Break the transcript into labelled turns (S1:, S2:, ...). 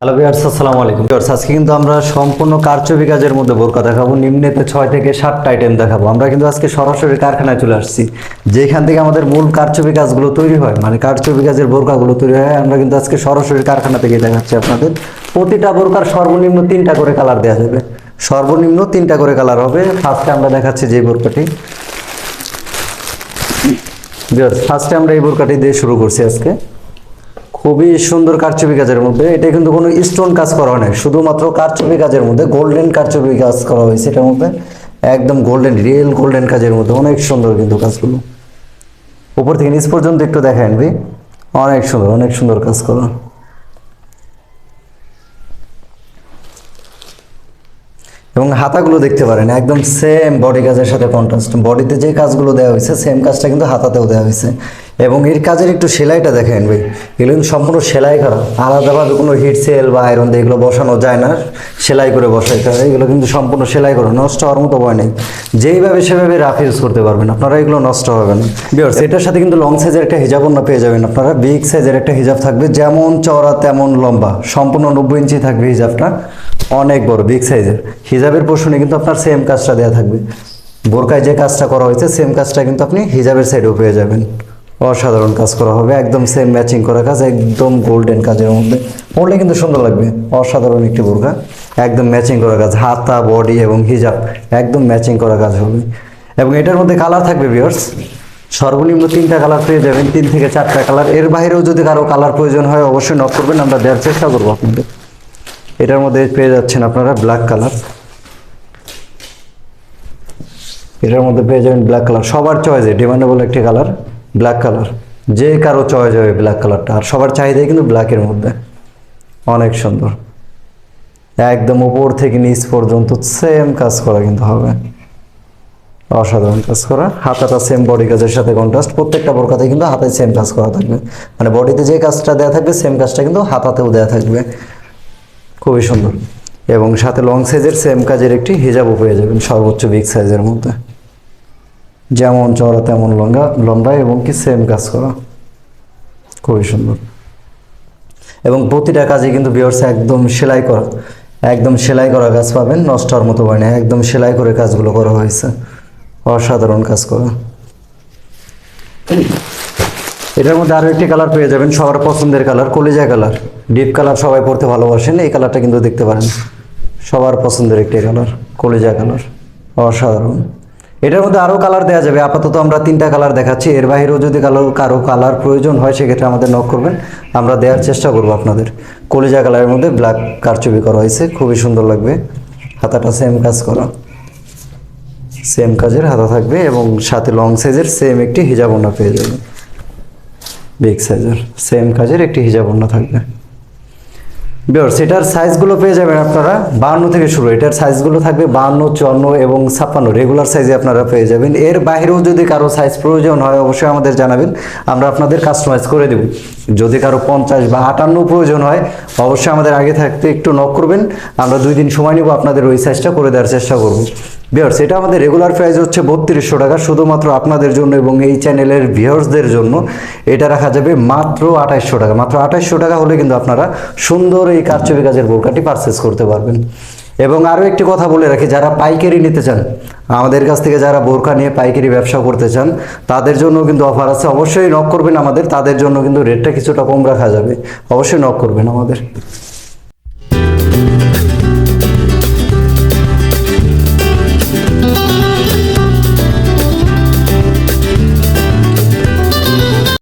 S1: Hello viewers আসসালামু আলাইকুম। Viewers আজকে কিন্তু আমরা সম্পূর্ণ কারচুপি কাজের মধ্যে বোরকা দেখাবো। নিম্নেতে ছয় থেকে সাতটা আইটেম দেখাবো। আমরা কিন্তু আজকে সরাসরি কারখানায় চলে আসছি। যেখান থেকে আমাদের মূল কারচুপি কাজগুলো তৈরি হয় মানে কারচুপি কাজের বোরকাগুলো তৈরি হয়, আমরা কিন্তু আজকে সরাসরি কারখানা থেকে দেখাচ্ছি আপনাদের। প্রতিটা বোরকার সর্বনিম্ন তিনটা করে কালার দেওয়া যাবে। সর্বনিম্ন তিনটা করে কালার হবে। ফার্স্টে আমরা দেখাচ্ছি যে বোরকাটি। ফার্স্টে আমরা এই বোরকাটি দিয়ে শুরু করছি আজকে। খুবই সুন্দর কারচুপি কাজের মধ্যে। এটা কিন্তু কোনো স্টোন কাজ করা হয় নাই। শুধুমাত্র কারচুপি কাজের মধ্যে গোল্ডেন কারচুপি কাজ করা হয়েছে এটার মধ্যে। একদম গোল্ডেন রিয়েল গোল্ডেন কাজের মধ্যে। অনেক সুন্দর কিন্তু কাজগুলো উপর থেকে নিচ পর্যন্ত একটু দেখেন ভাই অনেক সুন্দর অনেক সুন্দর কাজ করা। এবং হাতাগুলো দেখতে পারেন, একদম সেম বডি কাজের সাথে কন্ট্রাস্ট বডিতে যে কাজগুলো দেওয়া হয়েছে সেম কাজটা কিন্তু হাতাতেও দেওয়া হয়েছে। এবং এর কাজের একটু সেলাইটা দেখেন ভাই। এগুলো কিন্তু সম্পূর্ণ সেলাই করা। আলাদাভাবে কোনো হিট সেল বা আয়রন দিয়ে এগুলো বসানো যায় না। সেলাই করে বসাইতে হয়। এগুলো কিন্তু সম্পূর্ণ সেলাই করা। নষ্ট হওয়ার মতো ভয় নেই। যেইভাবে সেভাবে রাফ ইউজ করতে পারবেন। আপনারা এগুলো নষ্ট হবে না। বিয়ার্স এটার সাথে কিন্তু লং সাইজের একটা হিজাব অন্য পেয়ে যাবেন আপনারা। বিগ সাইজের একটা হিজাব থাকবে। যেমন চওড়া তেমন লম্বা। সম্পূর্ণ নব্বই ইঞ্চি থাকবে হিজাবটা অনেক বড় বিগ সাইজের হিজাবের পোর্শনে কিন্তু আপনার সেম কাজটা দেওয়া থাকবে। বোরকায় যে কাজটা করা হয়েছে সেম কাজটা কিন্তু আপনি হিজাবের সাইডেও পেয়ে যাবেন। অসাধারণ কাজ করা হবে। একদম সেম ম্যাচিং করা কাজ, একদম গোল্ডেন কাজের মধ্যে। পড়লে কিন্তু সুন্দর লাগবে। অসাধারণ একটি বোরকা একদম ম্যাচিং করা কাজ। হাতা বডি এবং হিজাব একদম ম্যাচিং করা কাজ হবে। এবং এটার মধ্যে কালার থাকবে ভিউয়ার্স সর্বনিম্ন তিনটা কালার পেয়ে যাবেন। তিন থেকে চারটা কালারের বাইরেও যদি কারও কালার প্রয়োজন হয়, অবশ্যই নক করবেন। আমরা দেওয়ার চেষ্টা করব আপনাদের। এটার মধ্যে পেয়ে যাচ্ছেন আপনারা ব্ল্যাক কালার এটার মধ্যে পেয়ে যাবেন ব্ল্যাক কালার সবার চয়েসে ডিমান্ডেবল একটি কালার ব্ল্যাক কালার যে কারও চয়েস হবে ব্ল্যাক কালারটা আর সবার চাহিদাই কিন্তু ব্ল্যাকের মধ্যে। অনেক সুন্দর। একদম উপর থেকে নিচ পর্যন্ত সেম কাজ করা কিন্তু হবে। অসাধারণ কাজ করা। হাতাটা সেম বডি কাজের সাথে কন্ট্রাস্ট প্রত্যেকটা বোরকাতে কিন্তু হাতে সেম কাজ করা থাকবে। মানে বডিতে যে কাজটা দেওয়া থাকবে সেম কাজটা কিন্তু হাতাতেও দেওয়া থাকবে। খুবই সুন্দর। এবং সাথে লং সাইজের সেম কাজের একটি হিজাবও পেয়ে যাবেন সর্বোচ্চ বিগ সাইজের মধ্যে। যেমন চড়া তেমন লম্বা লম্বা এবং কি সেম কাজ করা। খুবই সুন্দর। এবং প্রতিটা কাজে কিন্তু বিয়ার্স একদম সেলাই করা, একদম সেলাই করা কাজ পাবেন, নষ্ট হওয়ার মতো হয় না। একদম সেলাই করে কাজগুলো করা হয়েছে। অসাধারণ কাজ করা। এটার মধ্যে আরও একটি কালার পেয়ে যাবেন, সবার পছন্দের কালার কলিজা কালার ডিপ কালার সবাই পড়তে ভালোবাসেন, এই কালারটা কিন্তু দেখতে পারেন। সবার পছন্দের একটি কালার কলিজা কালার অসাধারণ। এটার মধ্যে আরও কালার দেওয়া যাবে। আপাতত আমরা তিনটা কালার দেখাচ্ছি। এর বাইরেও যদি কালো, কারও কালার প্রয়োজন হয়, সেক্ষেত্রে আমাদের নক করবেন। আমরা দেওয়ার চেষ্টা করব আপনাদের। কলিজা কালারের মধ্যে ব্ল্যাক কারচুপি করা হয়েছে। খুবই সুন্দর লাগবে। হাতাটা সেম কাজ করা। সেম কাজের হাতা থাকবে এবং সাথে লং সাইজের সেম একটি হিজাব পেয়ে যাবেন। বিগ সাইজের সেম কাজের একটি হিজাব থাকবে। বিয়ার্স এটার সাইজগুলো পেয়ে যাবেন আপনারা বাহান্ন থেকে শুরু। এটার সাইজগুলো থাকবে বাহান্ন, চুয়ান্ন এবং ছাপ্পান্ন। রেগুলার সাইজে আপনারা পেয়ে যাবেন। এর বাইরেও যদি কারও সাইজ প্রয়োজন হয়, অবশ্যই আমাদের জানাবেন। আমরা আপনাদের কাস্টমাইজ করে দেব। যদি কারও পঞ্চাশ বা আটান্ন প্রয়োজন হয়, অবশ্যই আমাদের আগে থাকতে একটু নক করবেন। আমরা দুই দিন সময় নেব আপনাদের ওই সাইজটা করে দেওয়ার চেষ্টা করব। বিয়ার্স এটা আমাদের রেগুলার প্রাইস হচ্ছে বত্রিশশো টাকা, শুধুমাত্র আপনাদের জন্য এবং এই চ্যানেলের ভিউয়ার্সদের জন্য। এটা রাখা যাবে মাত্র আঠাইশশো টাকা। মাত্র আঠাইশশো টাকা হলে কিন্তু আপনারা সুন্দর এই কারচুপি কাজের বোরকাটি পারচেস করতে পারবেন। এবং আরও একটি কথা বলে রাখি, যারা পাইকারি নিতে চান, আমাদের কাছ থেকে যারা বোরকা নিয়ে পাইকারি ব্যবসা করতে চান, তাদের জন্য কিন্তু অফার আছে। অবশ্যই নক করবেন আমাদের, তাদের জন্য কিন্তু রেটটা কিছুটা কম রাখা যাবে। অবশ্যই নক করবেন আমাদের।